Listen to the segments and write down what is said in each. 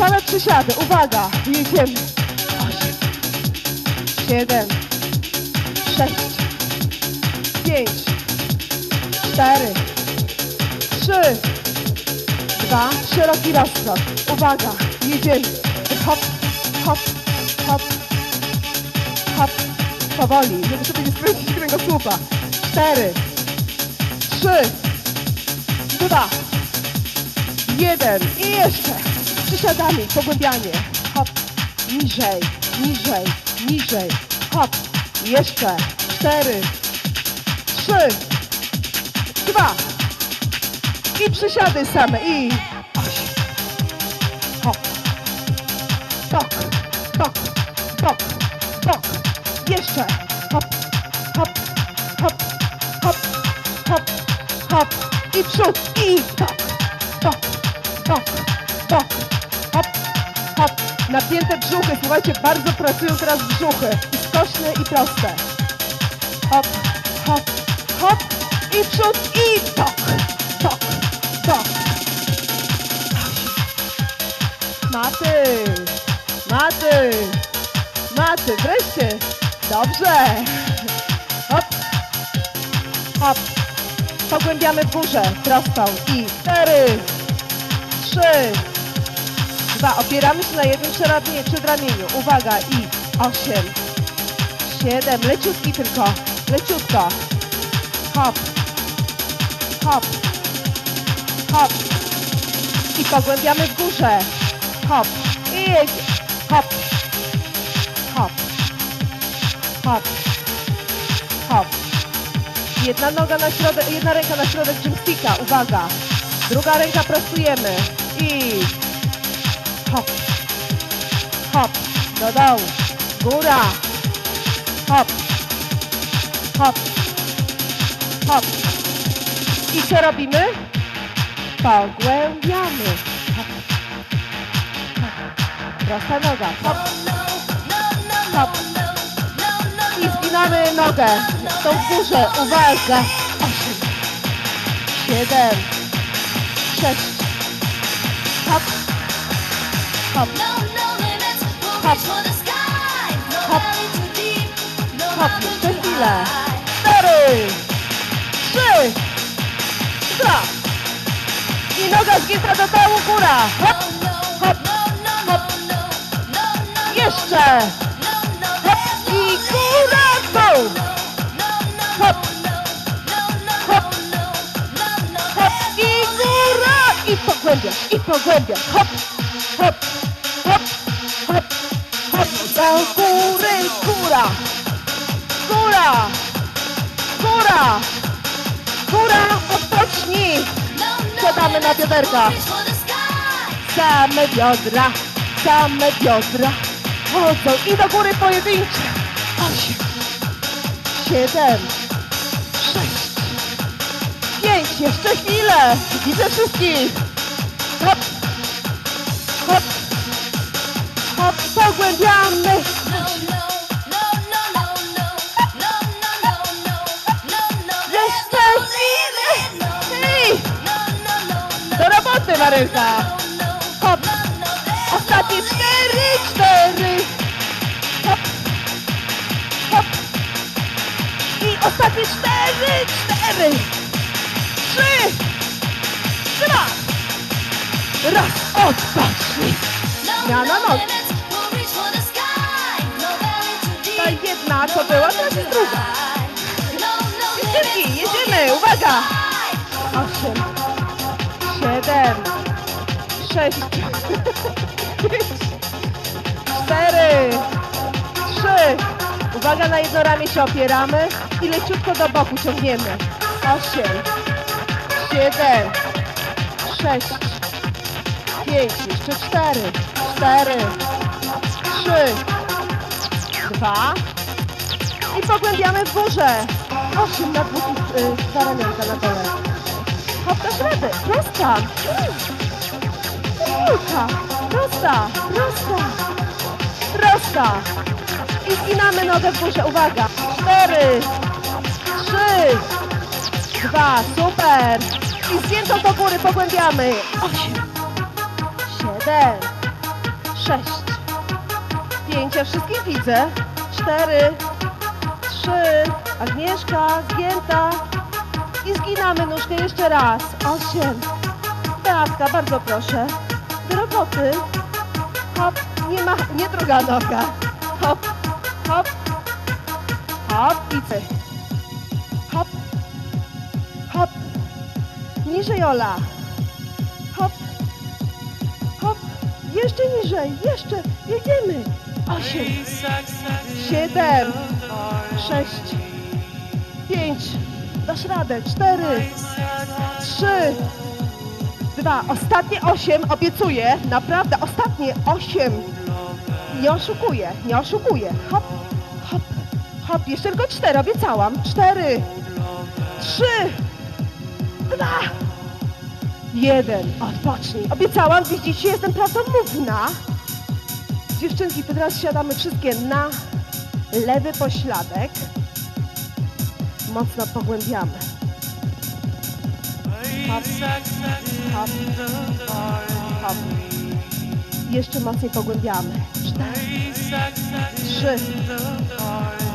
Same przysiady, uwaga, jedziemy. Osiem, siedem, sześć, pięć, cztery, trzy, dwa, szeroki rozkrok. Uwaga, jedziemy. Hop, hop, hop, hop. Powoli, żeby sobie nie skręcić kręgosłupa. Cztery, trzy, dwa, jeden. I jeszcze. Przysiadamy, pogłębianie. Hop, niżej, niżej, niżej. Hop, jeszcze. Cztery, trzy, dwa. I przysiady same. I osiem. Hop. Bok, bok, bok, bok. Jeszcze. Hop, hop, hop, hop, hop, hop. I przód. I bok, bok, bok, bok. Napięte brzuchy. Słuchajcie, bardzo pracują teraz brzuchy. I skośne i proste. Hop, hop, hop. I przód. I bok, bok, bok. Maty, maty, maty, wreszcie. Dobrze. Hop, hop. Pogłębiamy górze, prostą. I cztery, trzy, dwa. Opieramy się na jednym przedramieniu. przedramieniu. Uwaga. I osiem, siedem. Leciutki tylko. Leciutko. Hop, hop, hop. I pogłębiamy w górze. Hop. I. Hop. Hop. Hop. Hop. Jedna noga na środek, jedna ręka na środek gymsticka. Uwaga. Druga ręka prostujemy. Hop. Hop. Do dołu. Góra. Hop. Hop. Hop. I co robimy? Pogłębiamy. Hop. Hop. Prosta noga. Hop. Hop. I zginamy nogę. Tą górze. Uwaga. Osiem. Siedem. Sześć. Hop. Hop. Hop. Hop. Hop. Jeszcze chwilę. Cztery. Trzy. Dwa. I noga zgięta do dołu. Góra. Hop. Hop. Hop. Jeszcze. Hop. I góra. Dół. Hop. Hop. Hop. I góra. I pogłębiasz. I pogłębiasz. Hop. Hop. Góra. Góra. Góra. Góra. Odpocznij. Siadamy na bioderka. Same biodra. Same biodra. Chodzą i do góry pojedyncze. Osiem. Siedem. Sześć. Pięć. Jeszcze chwilę. Widzę wszystkich. Hop. Hop. Hop. Pogłębiamy. Marycha. Hop. Ostatnie cztery, cztery. Hop. Hop. I ostatnie cztery, cztery. Trzy. Dwa. Raz. Odpocznij. Zmiana nogi. Ta jedna to była, teraz jest druga. Dziewczynki, jedziemy. Uwaga. Osiem. Siedem. Sześć. Pięć. Cztery. Trzy. Uwaga, na jedno ramię się opieramy i leciutko do boku ciągniemy. Osiem. Siedem. Sześć. Pięć. Jeszcze cztery. Cztery. Trzy. Dwa. I pogłębiamy w górze. Osiem na dwóch i y, dwa na dole. Hop, dasz radę. Prosta. Kulka. Prosta. Prosta. Prosta. I zginamy nogę w górze. Uwaga. Cztery. Trzy. Dwa. Super. I zdjętą do góry pogłębiamy. Osiem. Siedem. sześć, pięć, ja wszystkich widzę, cztery, trzy, Agnieszka, zgięta i zginamy nóżkę jeszcze raz, osiem, Beatka, bardzo proszę, do roboty, hop, nie ma, nie druga noga, hop, hop, hop. I ty, hop, hop, niżej Ola, hop, hop, jeszcze niżej, jeszcze, jedziemy, osiem, siedem, sześć, pięć, dasz radę, cztery, trzy, dwa, ostatnie osiem, obiecuję, naprawdę, ostatnie osiem, nie oszukuję, nie oszukuję, hop, hop, hop, jeszcze tylko cztery, obiecałam, cztery, trzy, dwa, jeden, odpocznij, obiecałam, widzicie, jestem prawdomówna, dziewczynki, to teraz siadamy wszystkie na lewy pośladek, mocno pogłębiamy, hop, hop, hop, jeszcze mocniej pogłębiamy, cztery, trzy,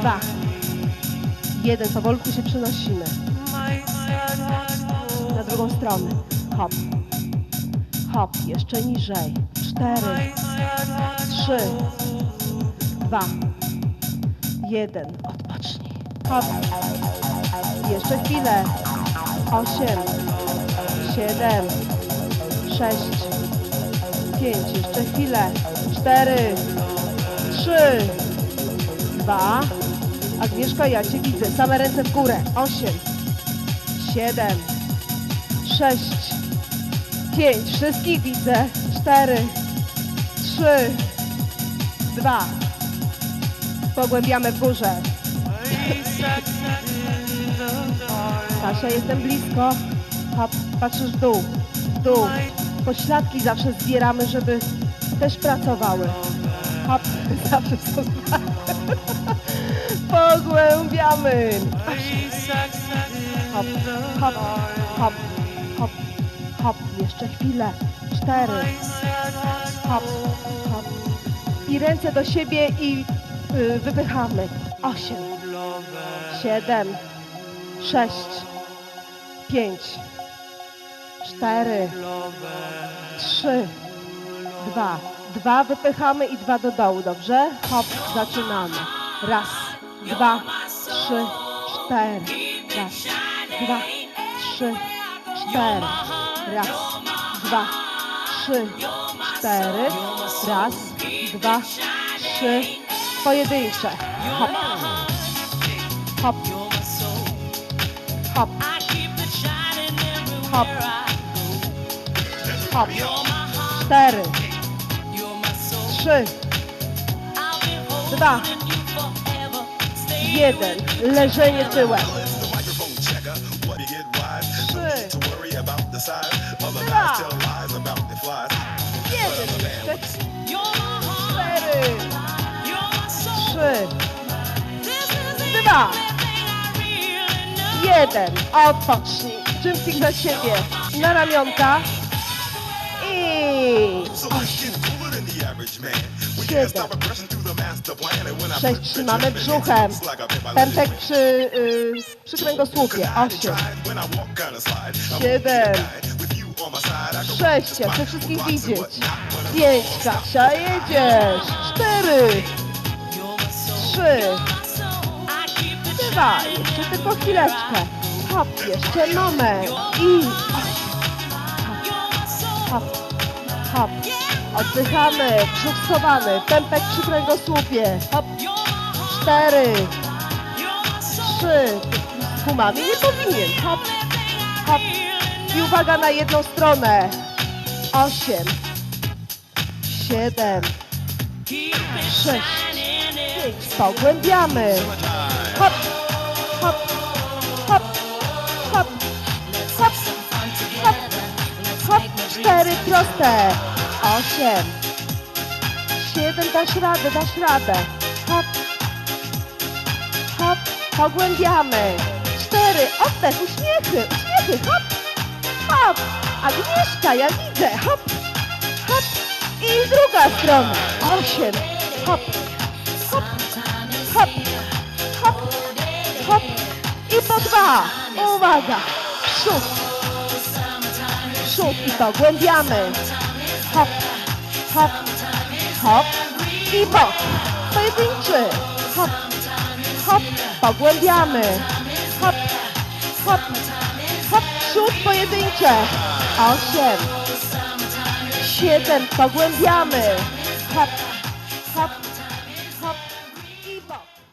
dwa, jeden, powolutku się przenosimy. Na drugą stronę, hop, hop, jeszcze niżej, cztery, trzy, dwa, jeden, odpocznij, hop, jeszcze chwilę, osiem, siedem, sześć, pięć, jeszcze chwilę, cztery, trzy, dwa, Agnieszka, ja Cię widzę, same ręce w górę, osiem, siedem, sześć, pięć, wszystkich widzę, cztery, trzy, dwa, pogłębiamy w górze, Kasia, jestem blisko, hop, patrzysz w dół, w dół, pośladki zawsze zbieramy, żeby też pracowały, hop, zawsze są pogłębiamy, hop, hop, hop, hop, hop, jeszcze chwilę, cztery, hop, hop. I ręce do siebie i y, wypychamy, osiem, siedem, sześć, pięć, cztery, trzy, dwa, dwa wypychamy i dwa do dołu, dobrze? Hop, zaczynamy. Raz, dwa, trzy, cztery, raz, dwa, trzy, cztery, raz, dwa, trzy, cztery, raz, dwa, trzy, pojedyncze. Hop, hop, hop, hop, hop, cztery, trzy, dwa, jeden, leżenie tyłem. Trzy. Dwa. Jeden. Cztery. Trzy. Dwa. Jeden. Odpocznij. Czymsik za siebie. Na ramionka. I. We Siedem. sześć. Trzymamy brzuchem. Pępek przy, y, przy kręgosłupie. Osiem. Siedem. be a guy. With you on my side, I can Sześć. Ja chcę wszystkich widzieć. Pięć. Kasia, jedziesz. Cztery. Trzy. Dwa. Jeszcze tylko chwileczkę. Hop. Jeszcze moment. I hop. Hop. Oddychamy. Brzuch schowany. Pępek przy kręgosłupie. Hop. Cztery. Trzy. Z gumami nie powinien. Hop. Hop. I uwaga na jedną stronę. Osiem. Siedem. Sześć. Pięć. Pogłębiamy. Hop. Hop. Hop. Hop. Hop. Hop. Hop. Cztery proste. Osiem. Siedem. Dasz radę, dasz radę. Hop. Hop. Pogłębiamy. Cztery. Oddech. Uśmiechy. Uśmiechy. Hop. Hop. Agnieszka, ja widzę. Hop. Hop. I druga strony. Osiem. Hop, hop, hop, hop. I po dwa. Uwaga. Przód. Przód i pogłębiamy. Hop, hop, hop. I bok. Pojedynczy. Hop, hop. Pogłębiamy. Hop, hop, hop. Przód pojedyncze. Osiem. Siedem. Pogłębiamy. Hop,